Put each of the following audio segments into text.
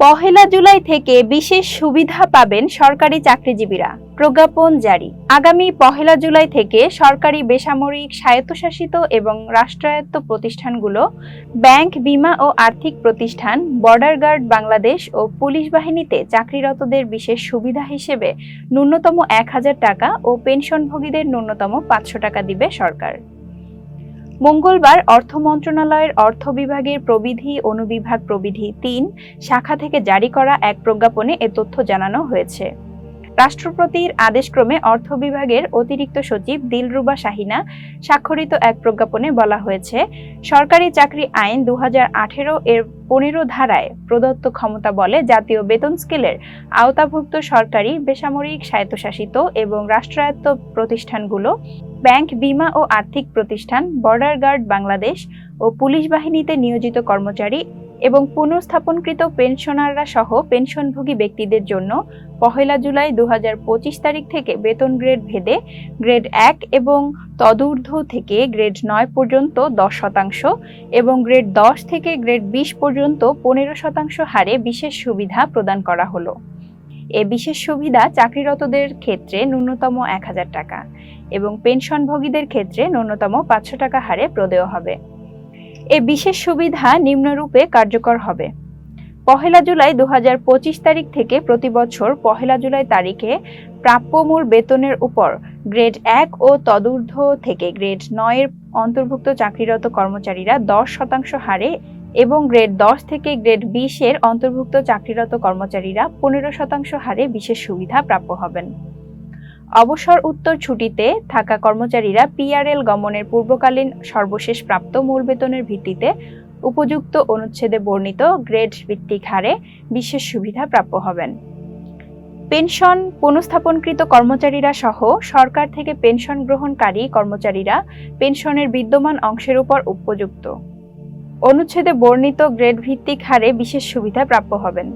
পহেলা জুলাই থেকে বিশেষ সুবিধা পাবেন সরকারি চাকরিজীবীরা। প্রজ্ঞাপন জারি। আগামী পহেলা জুলাই থেকে সরকারি বেসামরিক, স্বায়ত্তশাসিত এবং রাষ্ট্রায়ত্ত প্রতিষ্ঠানগুলো, ব্যাংক বীমা ও আর্থিক প্রতিষ্ঠান, বর্ডার গার্ড বাংলাদেশ ও পুলিশ বাহিনীতে চাকরিরতদের বিশেষ সুবিধা হিসেবে ন্যূনতম এক হাজার টাকা ও পেনশনভোগীদের ন্যূনতম পাঁচশো টাকা দিবে সরকার। মঙ্গলবার অর্থ মন্ত্রণালয়ের অর্থ বিভাগের প্রবিধি অনুবিভাগ প্রবিধি তিন শাখা থেকে জারি করা এক প্রজ্ঞাপনে এ তথ্য জানানো হয়েছে। রাষ্ট্রপতির আদেশক্রমে অর্থ বিভাগের অতিরিক্ত সচিব দিলরুবা শাহিনা স্বাক্ষরিত এক প্রজ্ঞাপনে বলা হয়েছে, সরকারি চাকরি আইন দুহাজার আঠারো এর পনেরো ধারায় প্রদত্ত ক্ষমতা বলে জাতীয় বেতন স্কেলের আওতাভুক্ত সরকারি বেসামরিক স্বায়ত্তশাসিত এবং রাষ্ট্রায়ত্ত প্রতিষ্ঠানগুলো, ব্যাংক বীমা ও আর্থিক প্রতিষ্ঠান, বর্ডার গার্ড বাংলাদেশ ও পুলিশ বাহিনীতে নিয়োজিত কর্মচারী এবং পুনঃস্থাপনকৃত পেনশনাররা সহ পেনশনভোগী ব্যক্তিদের জন্য পহেলা জুলাই দু হাজার পঁচিশ তারিখ থেকে বেতন গ্রেড ভেদে গ্রেড এক এবং তদূর্ধ্ব থেকে গ্রেড নয় পর্যন্ত দশ শতাংশ এবং গ্রেড দশ থেকে গ্রেড বিশ পর্যন্ত পনেরো শতাংশ হারে বিশেষ সুবিধা প্রদান করা হলো। এ বিশেষ সুবিধা চাকরিরতদের ক্ষেত্রে ন্যূনতম এক হাজার টাকা এবং পেনশনভোগীদের ক্ষেত্রে ন্যূনতম পাঁচশো টাকা হারে প্রদেয় হবে। এ বিশেষ সুবিধা নিম্নরূপে কার্যকর হবে। পহেলা জুলাই দু হাজার পঁচিশ তারিখ থেকে প্রতি বছর পহেলা জুলাই তারিখে প্রাপ্যমূল বেতনের উপর গ্রেড এক ও তদূর্ধ্ব থেকে গ্রেড নয়ের অন্তর্ভুক্ত চাকরিরত কর্মচারীরা দশ শতাংশ হারে এবং গ্রেড দশ থেকে গ্রেড বিশের অন্তর্ভুক্ত চাকরিরত কর্মচারীরা পনেরো শতাংশ হারে বিশেষ সুবিধা প্রাপ্য হবেন। অবসর উত্তর ছুটিতে থাকা কর্মচারীরা পিআরএল গমনের পূর্বকালীন সর্বশেষ প্রাপ্ত মূল বেতনের ভিত্তিতে উপযুক্ত অনুচ্ছেদে বর্ণিত গ্রেড ভিত্তিক হারে বিশেষ সুবিধা প্রাপ্য হবেন। পেনশন পুনঃস্থাপনকৃত কর্মচারীরা সহ সরকার থেকে পেনশন গ্রহণকারী কর্মচারীরা পেনশনের বিদ্যমান অংশের উপর উপযুক্ত। অনুচ্ছেদে বর্ণিত গ্রেড ভিত্তিক হারে বিশেষ সুবিধা প্রাপ্য হবেন।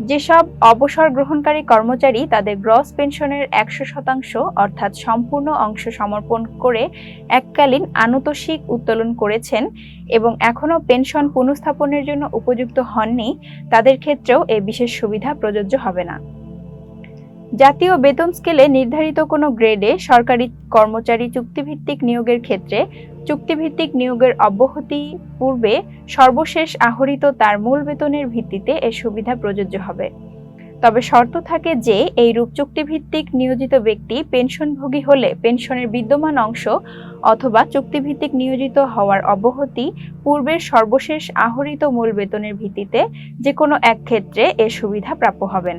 যেসব অবসর গ্রহণকারী কর্মচারী তাদের গ্রস পেনশনের একশো শতাংশ, অর্থাৎ সম্পূর্ণ অংশ সমর্পণ করে এককালীন আনুতোষিক উত্তোলন করেছেন এবং এখনও পেনশন পুনঃস্থাপনের জন্য উপযুক্ত হননি, তাদের ক্ষেত্রেও এ বিশেষ সুবিধা প্রযোজ্য হবে না। জাতীয় বেতন স্কেলে নির্ধারিত কোনো গ্রেডে সরকারি কর্মচারী চুক্তিভিত্তিক নিয়োগের ক্ষেত্রে চুক্তিভিত্তিক নিয়োগের অব্যাহতি পূর্বে সর্বশেষ আহরিত তার মূল বেতনের ভিত্তিতে এ সুবিধা প্রযোজ্য হবে। তবে শর্ত থাকে যে এই রূপ চুক্তিভিত্তিক নিয়োজিত ব্যক্তি পেনশনভোগী হলে পেনশনের বিদ্যমান অংশ অথবা চুক্তিভিত্তিক নিয়োজিত হওয়ার অব্যাহতি পূর্বের সর্বশেষ আহরিত মূল বেতনের ভিত্তিতে যে কোনো এক ক্ষেত্রে এ সুবিধা প্রাপ্য হবেন।